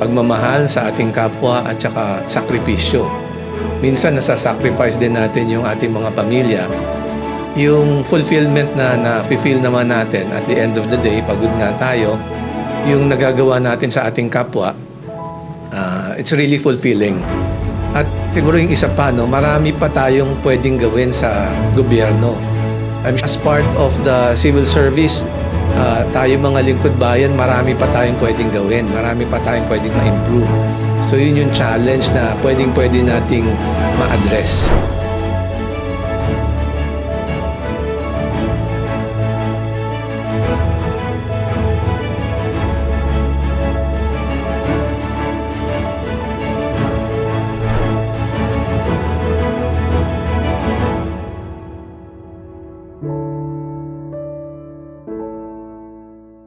pagmamahal sa ating kapwa at saka sakripisyo. Minsan nasa-sacrifice din natin yung ating mga pamilya. Yung fulfillment na na-feel naman natin at the end of the day, pagod nga tayo, yung nagagawa natin sa ating kapwa, ah, it's really fulfilling. At siguro yung isa pa, no, marami pa tayong pwedeng gawin sa gobyerno. I'm as part of the civil service, uh, tayo mga lingkod bayan, marami pa tayong pwedeng gawin, marami pa tayong pwedeng ma-improve. So yun yung challenge na pwedeng-pwede nating ma-address.